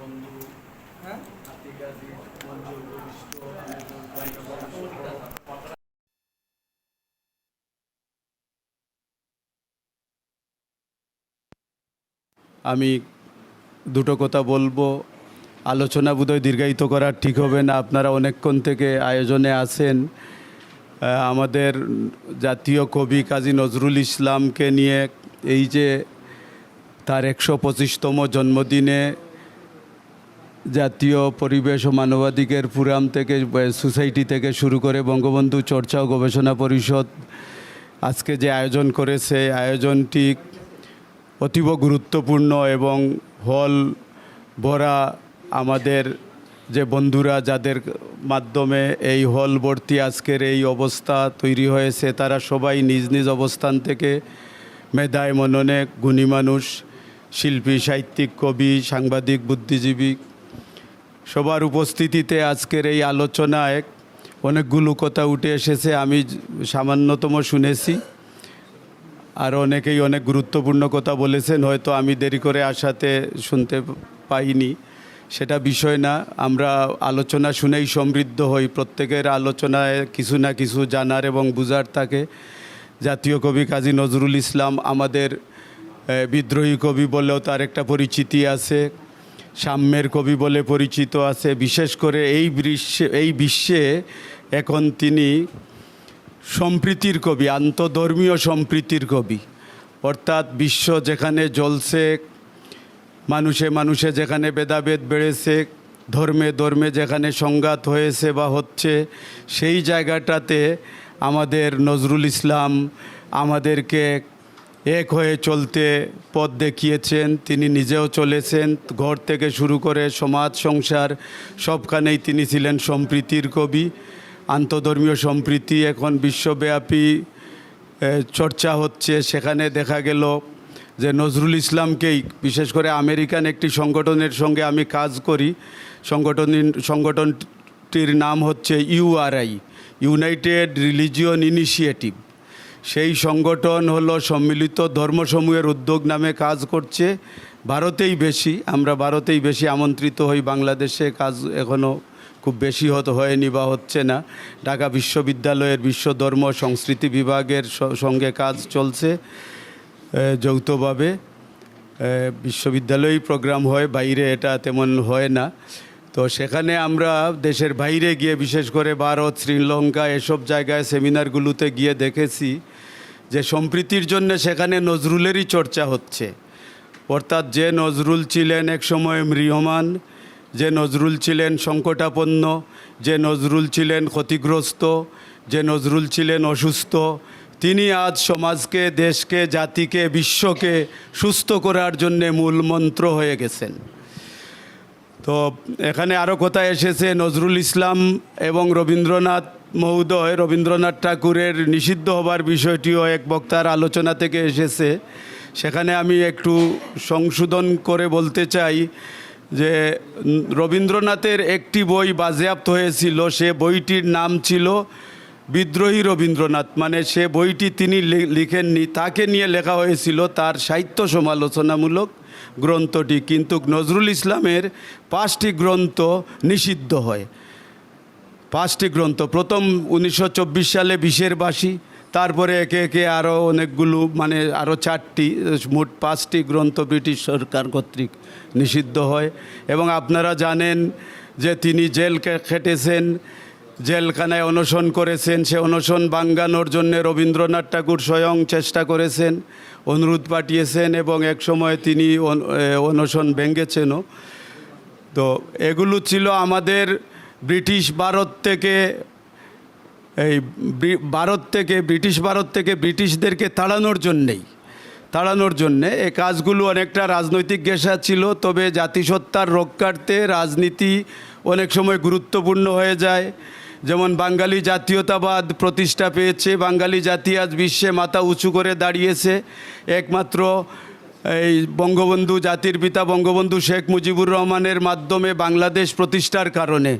বন্ধু হ্যাঁ? মঞ্জুর আমি দুটো কথা বলব। আলোচনা বোধহয় দীর্ঘায়িত করার ঠিক হবে না। আপনারা অনেকক্ষণ থেকে আয়োজনে আছেন। আমাদের জাতীয় কবি কাজী নজরুল ইসলামকে নিয়ে এই যে তার একশো পঁচিশতম জন্মদিনে জাতীয় পরিবেশ ও মানবাধিকার ফোরাম থেকে সোসাইটি থেকে শুরু করে বঙ্গবন্ধু চর্চা ও গবেষণা পরিষদ আজকে যে আয়োজন করেছে আয়োজনটি অতীব গুরুত্বপূর্ণ এবং হল ভরা আমাদের যে বন্ধুরা যাদের মাধ্যমে এই হল ভর্তি আজকের এই অবস্থা তৈরি হয়েছে, তারা সবাই নিজ নিজ অবস্থান থেকে মেধায় মননে গুণী মানুষ, শিল্পী, সাহিত্যিক, কবি, সাংবাদিক, বুদ্ধিজীবী সবার উপস্থিতিতে আজকের এই আলোচনায় অনেকগুলো কথা উঠে এসেছে, আমি সামান্যতম শুনেছি। আর অনেকেই অনেক গুরুত্বপূর্ণ কথা বলেছেন, হয়তো আমি দেরি করে আসাতে শুনতে পাইনি। সেটা বিষয় না, আমরা আলোচনা শুনেই সমৃদ্ধ হই, প্রত্যেকের আলোচনায় কিছু না কিছু জানার এবং বুঝার থাকে। জাতীয় কবি কাজী নজরুল ইসলাম আমাদের বিদ্রোহী কবি বলেও তার একটা পরিচিতি আছে। সাম্যের কবি বলে পরিচিত আছে। বিশেষ করে এই বিশ্বে এই বিশ্বে এখন তিনি সম্প্রীতির কবি, আন্তধর্মীয় সম্প্রীতির কবি। অর্থাৎ বিশ্ব যেখানে জ্বলছে, মানুষে মানুষে যেখানে ভেদাভেদ বেড়েছে, ধর্মে ধর্মে যেখানে সংঘাত হয়েছে বা হচ্ছে, সেই জায়গাটাতে আমাদের নজরুল ইসলাম আমাদেরকে এক হয়ে চলতে পথ দেখিয়েছেন, তিনি নিজেও চলেছেন, ঘর থেকে শুরু করে সমাজ, সংসার, সবখানেই তিনি ছিলেন সম্প্রীতির কবি। আন্তধর্মীয় সম্প্রীতি এখন বিশ্বব্যাপী চর্চা হচ্ছে। সেখানে দেখা গেল যে নজরুল ইসলামকেই, বিশেষ করে আমেরিকান একটি সংগঠনের সঙ্গে আমি কাজ করি। সংগঠন সংগঠনটির নাম হচ্ছে ইউআরআই ইউনাইটেড রিলিজিয়ন ইনিশিয়েটিভ। সেই সংগঠন হলো সম্মিলিত ধর্মসমূহের উদ্যোগ নামে কাজ করছে। ভারতেই বেশি, আমরা ভারতেই বেশি আমন্ত্রিত হই বাংলাদেশে, কাজ এখনও খুব বেশি হতো, হয়নি বা হচ্ছে না। ঢাকা বিশ্ববিদ্যালয়ের বিশ্ব ধর্ম সংস্কৃতি বিভাগের সঙ্গে কাজ চলছে যৌথভাবে। বিশ্ববিদ্যালয়েই প্রোগ্রাম হয়, বাইরে এটা তেমন হয় না। তো সেখানে আমরা দেশের বাইরে গিয়ে বিশেষ করে ভারত, শ্রীলঙ্কা, এসব জায়গায় সেমিনারগুলোতে গিয়ে দেখেছি। যে সম্প্রীতির জন্য সেখানে নজরুলেরই চর্চা হচ্ছে। অর্থাৎ যে নজরুল ছিলেন একসময় মৃহমান যে নজরুল ছিলেন সংকটাপন্ন, যে নজরুল ছিলেন ক্ষতিগ্রস্ত, যে নজরুল ছিলেন অসুস্থ, তিনি আজ সমাজকে, দেশকে, জাতিকে, বিশ্বকে সুস্থ করার জন্যে মূল মন্ত্র হয়ে গেছেন। তো এখানে আরও কথা এসেছে? নজরুল ইসলাম এবং রবীন্দ্রনাথ মহোদয়, রবীন্দ্রনাথ ঠাকুরের নিষিদ্ধ হবার বিষয়টিও এক বক্তার আলোচনা থেকে এসেছে। সেখানে আমি একটু সংশোধন করে বলতে চাই যে, রবীন্দ্রনাথের একটি বই বাজেয়াপ্ত হয়েছিল, সে বইটির নাম ছিল বিদ্রোহী রবীন্দ্রনাথ। মানে সে বইটি তিনি লিখেননি, তাকে নিয়ে লেখা হয়েছিল তার সাহিত্য সমালোচনামূলক গ্রন্থটি। কিন্তু নজরুল ইসলামের পাঁচটি গ্রন্থ নিষিদ্ধ হয়। পাঁচটি গ্রন্থ, প্রথম উনিশশো চব্বিশ সালে বিশের বাসী, তারপরে একে একে আরও অনেকগুলো মানে আরও চারটি, মোট পাঁচটি গ্রন্থ ব্রিটিশ সরকার কর্তৃক নিষিদ্ধ হয়। এবং আপনারা জানেন যে তিনি জেলকে খেটেছেন জেলখানায় অনশন করেছেন, সে অনশন বাঙ্গানোর জন্য রবীন্দ্রনাথ ঠাকুর স্বয়ং চেষ্টা করেছেন, অনুরোধ পাঠিয়েছেন এবং এক সময় তিনি অনশন ভেঙেছেনও। তো এগুলো ছিল আমাদের ব্রিটিশ ভারত থেকে, এই ভারত থেকে, ব্রিটিশ ভারত থেকে ব্রিটিশদেরকে তাড়ানোর জন্যেই, তাড়ানোর জন্যে এই কাজগুলো অনেকটা রাজনৈতিক গেসা ছিল, তবে জাতিসত্তার রক্ষার্থে রাজনীতি অনেক সময় গুরুত্বপূর্ণ হয়ে যায়। যেমন বাঙালি জাতীয়তাবাদ প্রতিষ্ঠা পেয়েছে, বাঙালি জাতি আজ বিশ্বে মাথা উঁচু করে দাঁড়িয়েছে। একমাত্র এই বঙ্গবন্ধু, জাতির পিতা বঙ্গবন্ধু শেখ মুজিবুর রহমানের মাধ্যমে বাংলাদেশ প্রতিষ্ঠার কারণে।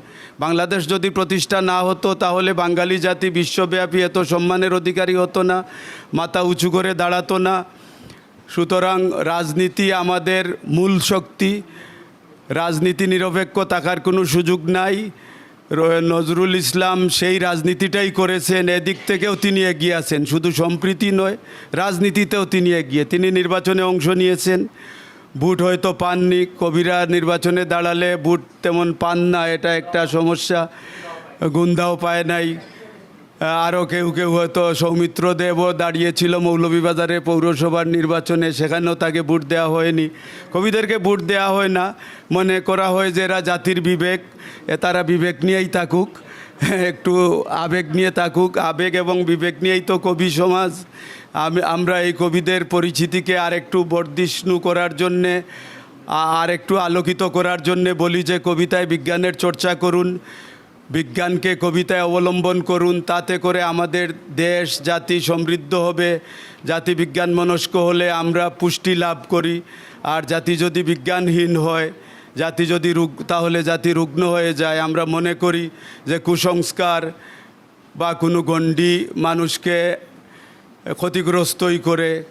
বাংলাদেশ যদি প্রতিষ্ঠা না হতো, তাহলে বাঙালি জাতি বিশ্বব্যাপী এত সম্মানের অধিকারী হতো না, মাথা উঁচু করে দাঁড়াতো না। সুতরাং রাজনীতি আমাদের মূল শক্তি। রাজনীতি নিরপেক্ষ থাকার কোনো সুযোগ নাই। নজরুল ইসলাম সেই রাজনীতিটাই করেছেন, এদিক থেকেও তিনি এগিয়ে আছেন। শুধু সম্প্রীতি নয়, রাজনীতিতেও তিনি এগিয়ে। তিনি নির্বাচনে অংশ নিয়েছেন। ভোট হয়তো পাননি, কবিরা নির্বাচনে দাঁড়ালে বুট তেমন পান না, এটা একটা সমস্যা। গুন্দাও পায় নাই। আরও কেউ কেউ হয়তো সৌমিত্র দেবও দাঁড়িয়েছিল মৌলভীবাজারে পৌরসভার নির্বাচনে, সেখানেও তাকে ভোট দেওয়া হয়নি। কবিদেরকে ভোট দেওয়া হয় না। মনে করা হয় যে এরা জাতির বিবেক তারা বিবেক নিয়েই থাকুক, একটু আবেগ নিয়ে থাকুক। আবেগ এবং বিবেক নিয়েই তো কবি সমাজ। আমি, আমরা এই কবিদের পরিচিতিকে আরেকটু বর্ধিষ্ণু করার জন্যে আর একটু আলোকিত করার জন্যে বলি যে কবিতায় বিজ্ঞানের চর্চা করুন। বিজ্ঞানকে কবিতায় অবলম্বন করুন, তাতে করে আমাদের দেশ, জাতি সমৃদ্ধ হবে। জাতি বিজ্ঞান মনস্ক হলে আমরা পুষ্টি লাভ করি। আর জাতি যদি বিজ্ঞানহীন হয়, জাতি যদি রুগ তাহলে জাতি রুগ্ন হয়ে যায়। আমরা মনে করি যে কুসংস্কার বা কোনো গণ্ডি মানুষকে ক্ষতিগ্রস্তই করে।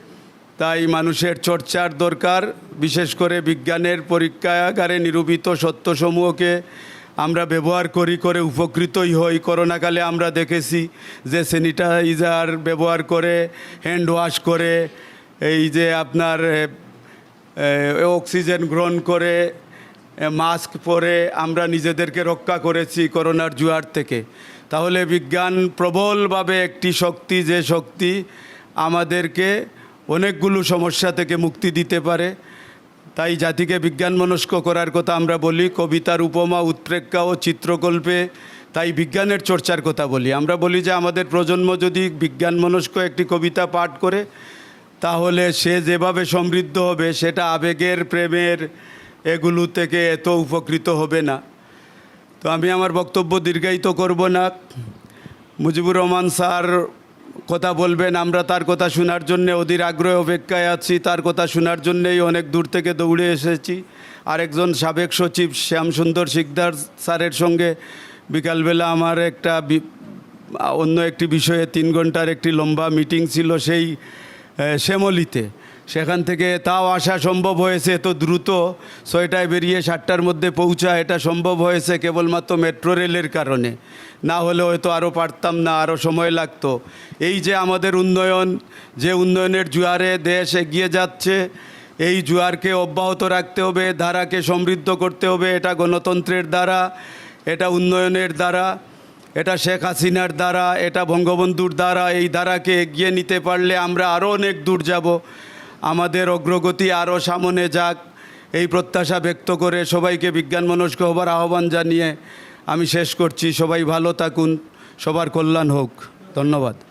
তাই মানুষের চর্চার দরকার, বিশেষ করে বিজ্ঞানের পরীক্ষাগারে নিরূপিত সত্যসমূহকে আমরা ব্যবহার করি করে উপকৃতই হই। করোনাকালে আমরা দেখেছি যে স্যানিটাইজার ব্যবহার করে হ্যান্ড ওয়াশ করে, এই যে আপনার অক্সিজেন গ্রহণ করে মাস্ক পরে আমরা নিজেদেরকে রক্ষা করেছি করোনার জুয়ার থেকে। তাহলে বিজ্ঞান প্রবলভাবে একটি শক্তি, যে শক্তি আমাদেরকে অনেকগুলো সমস্যা থেকে মুক্তি দিতে পারে। তাই জাতিকে বিজ্ঞান মনস্ক করার কথা আমরা বলি, কবিতার উপমা, উৎপ্রেক্ষা ও চিত্রকল্পে তাই বিজ্ঞানের চর্চার কথা বলি। আমরা বলি যে আমাদের প্রজন্ম যদি বিজ্ঞান মনস্ক একটি কবিতা পাঠ করে, তাহলে সে যেভাবে সমৃদ্ধ হবে, সেটা আবেগের, প্রেমের এগুলো থেকে এত উপকৃত হবে না। তো আমি আমার বক্তব্য দীর্ঘায়িত করব না। মুজিবুর রহমান স্যার কথা বলবেন, আমরা তার কথা শোনার জন্যে অধীর আগ্রহ অপেক্ষায় আছি, তার কথা শোনার জন্যেই অনেক দূর থেকে দৌড়ে এসেছি। আরেকজন সাবেক সচিব শ্যামসুন্দর শিকদার স্যারের সঙ্গে বিকালবেলা আমার একটা অন্য একটি বিষয়ে তিন ঘণ্টার একটি লম্বা মিটিং ছিল সেই শ্যামলিতে। সেখান থেকে তাও আসা সম্ভব হয়েছে, এত দ্রুত ছয়টায় বেরিয়ে সাতটার মধ্যে পৌঁছা, এটা সম্ভব হয়েছে কেবলমাত্র মেট্রো রেলের কারণে। না হলে হয়তো আরও পারতাম না আরও সময় লাগতো। এই যে আমাদের উন্নয়ন, যে উন্নয়নের জোয়ারে দেশ এগিয়ে যাচ্ছে, এই জোয়ারকে অব্যাহত রাখতে হবে, ধারাকে সমৃদ্ধ করতে হবে, এটা গণতন্ত্রের দ্বারা, এটা উন্নয়নের দ্বারা, এটা শেখ হাসিনার দ্বারা, এটা বঙ্গবন্ধুর দ্বারা, এই ধারাকে এগিয়ে নিতে পারলে আমরা আরও অনেক দূর যাব। আমাদের অগ্রগতি আরও সামনে যাক। এই প্রত্যাশা ব্যক্ত করে সবাইকে বিজ্ঞান মনস্ক হবার আহ্বান জানিয়ে আমি শেষ করছি। সবাই ভালো থাকুন, সবার কল্যাণ হোক। ধন্যবাদ।